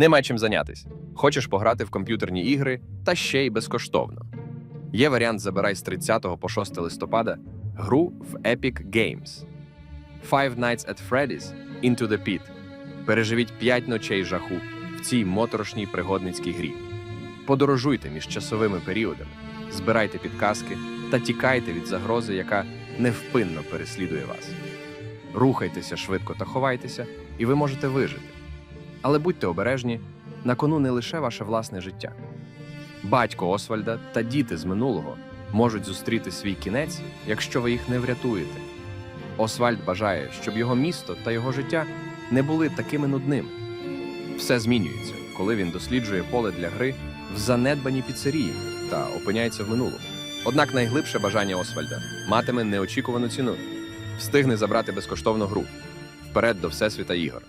Нема чим зайнятись. Хочеш пограти в комп'ютерні ігри та ще й безкоштовно. Є варіант забирай з 30 по 6 листопада гру в Epic Games. Five Nights at Freddy's Into the Pit. Переживіть 5 ночей жаху в цій моторошній пригодницькій грі. Подорожуйте між часовими періодами, збирайте підказки та тікайте від загрози, яка невпинно переслідує вас. Рухайтеся швидко та ховайтеся, і ви можете вижити. Але будьте обережні, на кону не лише ваше власне життя. Батько Освальда та діти з минулого можуть зустріти свій кінець, якщо ви їх не врятуєте. Освальд бажає, щоб його місто та його життя не були такими нудними. Все змінюється, коли він досліджує поле для гри в занедбаній піцерії та опиняється в минулому. Однак найглибше бажання Освальда матиме неочікувану ціну встигне забрати безкоштовну гру вперед до Всесвіта ігор.